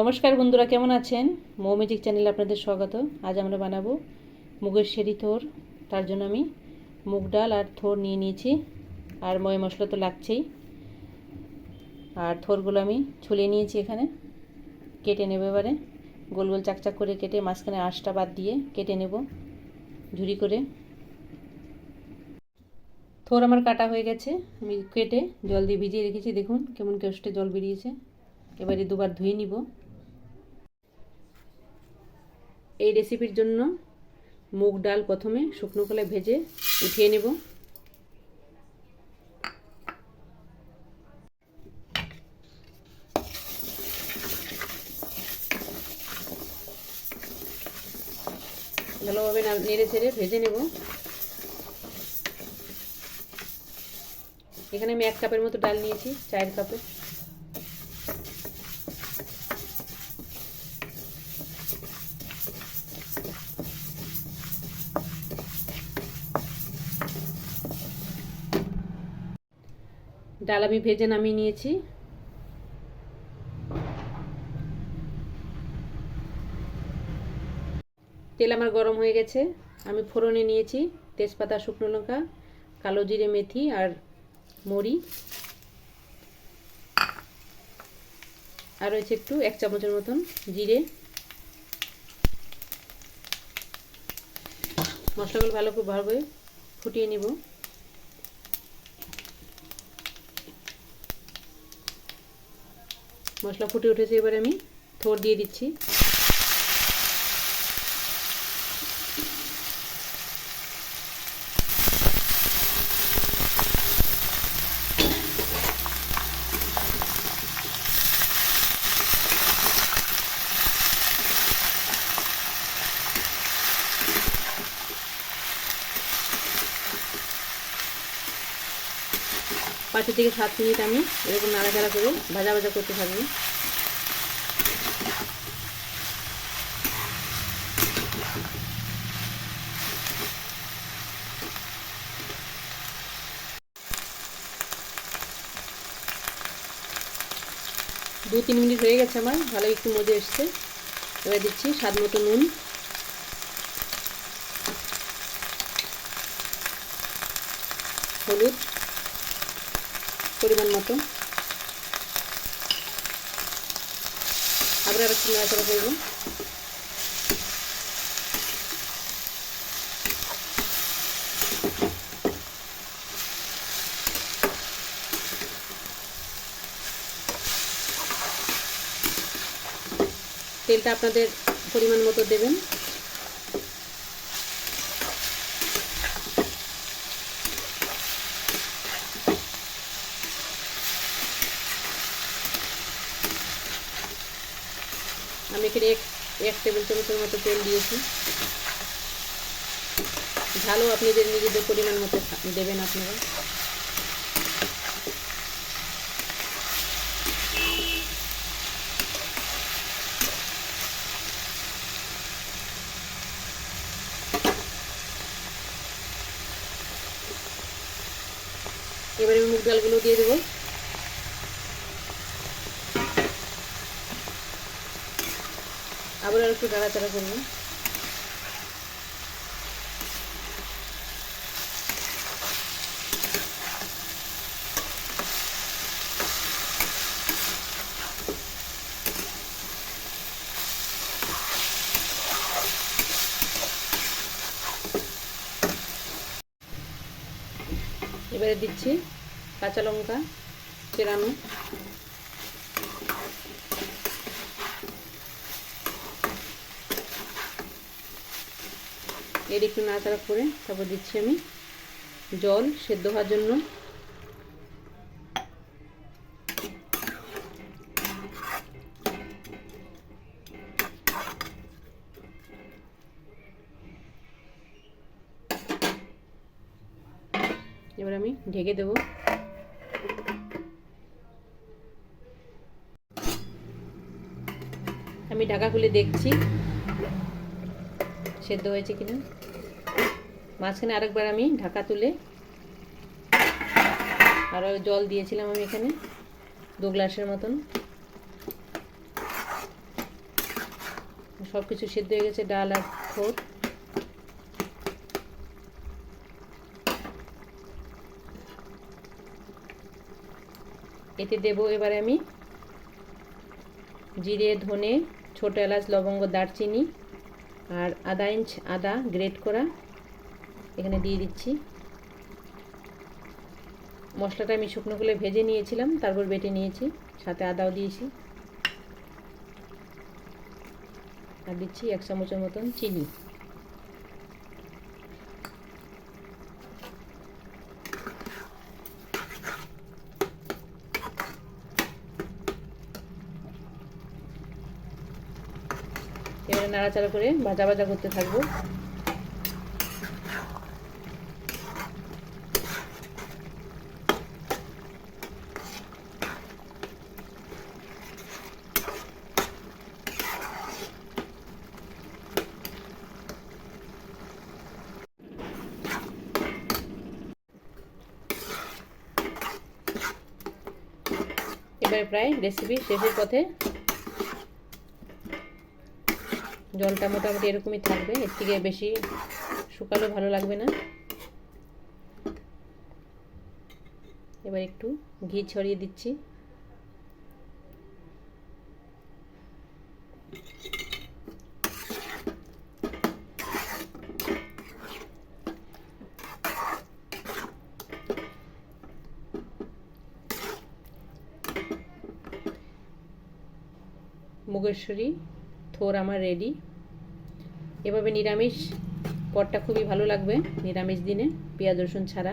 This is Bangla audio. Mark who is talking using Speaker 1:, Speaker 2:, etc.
Speaker 1: নমস্কার বন্ধুরা, কেমন আছেন? মৌমিজিক চ্যানেলে আপনাদের স্বাগত। আজ আমরা বানাবো মুগের সেরি থোর। তার জন্য আমি মুগ ডাল আর থোর নিয়ে নিয়েছি, আর ময় মশলা তো লাগছেই। আর থোরগুলো আমি ছুলিয়ে নিয়েছি এখানে। কেটে নেব এবারে। গোল গোল চাকচাক করে কেটে মাঝখানে আঁশটা বাদ দিয়ে কেটে নেব, ঝুরি করে। থোর আমার কাটা হয়ে গেছে। আমি কেটে জল দিয়ে ভিজিয়ে রেখেছি, দেখুন কেমন কেষ্টে জল বেরিয়েছে। এবারে দুবার ধুয়ে নিব। এই রেসিপির জন্য মুগ ডাল প্রথমে শুকনো কলায় ভেজে উঠিয়ে নেব। ভালোভাবে নেড়ে ছেড়ে ভেজে নেব। এখানে আমি এক কাপের মতো ডাল নিয়েছি, চায়ের কাপে। ডাল আমি ভেজে নামিয়ে নিয়েছি। তেল আমার গরম হয়ে গেছে। আমি ফোড়নে নিয়েছি তেজপাতা, শুকনো লঙ্কা, কালো জিরে, মেথি আর মরি। আর রয়েছে একটু এক চামচের মতন জিরে। মশলাগুলো ভালো করে ভালোভাবে ফুটিয়ে নিব। মশলা ফুটে উঠেছে এবারে আমি থোর দিয়ে দিচ্ছি। পাঁচ থেকে সাত মিনিট আমি এরকম নাড়াচাড়া করে ভাজা ভাজা করতে থাকব। দু তিন মিনিট হয়ে গেছে আমার ভালো একটু মজে এসছে। এবার দিচ্ছি স্বাদ মতো নুন। হলুদ। পরিমাণ মতো। আবার একটু নাড়াচাড়া করব তেলটা আপনাদের পরিমাণ মতো দেবেন। আমি এখানে এক এক টেবিল চামচের মতো তেল দিয়েছি। ঝালও আপনাদের নিজেদের পরিমাণ মতো দেবেন আপনারা। এবারে আমি মুগ ডালগুলো দিয়ে দেবো। আবার একটু নাড়াচাড়া করব। এবারে দিচ্ছি কাঁচা লঙ্কা চেরানো এর একটু নাড়াচাড়া করে তারপর দিচ্ছি আমি জল সেদ্ধ হওয়ার জন্য। এবার আমি ঢেকে দেব। আমি ঢাকা খুলে দেখছি। সেদ্ধ হয়েছে কিনা? মাঝখানে আরেকবার আমি ঢাকা তুলে আরও জল দিয়েছিলাম আমি এখানে, দু গ্লাসের মতন। সব কিছু সেদ্ধ হয়ে গেছে, ডাল আর থোর এতে দেব এবারে আমি জিরে, ধনে, ছোট এলাচ, লবঙ্গ, দারচিনি আর আধা ইঞ্চ আদা গ্রেট করা এখানে দিয়ে দিচ্ছি। মশলাটা আমি শুকনো করে ভেজে নিয়েছিলাম, তারপর বেটে নিয়েছি, সাথে আদাও দিয়েছি। আর দিচ্ছি এক চামচের মতন চিনি। এবারে নাড়াচাড়া করে ভাজা ভাজা করতে থাকব। এবারে প্রায় রেসিপি শেষের পথে জলটা মোটামুটি এরকমই থাকবে। এর থেকে বেশি শুকালেও ভালো লাগবে না। এবার একটু ঘি ছড়িয়ে দিচ্ছি। মুগেশ্বরী থোর আমার রেডি এভাবে নিরামিষ পদটা খুবই ভালো লাগবে নিরামিষ দিনে পেঁয়াজ রসুন ছাড়া।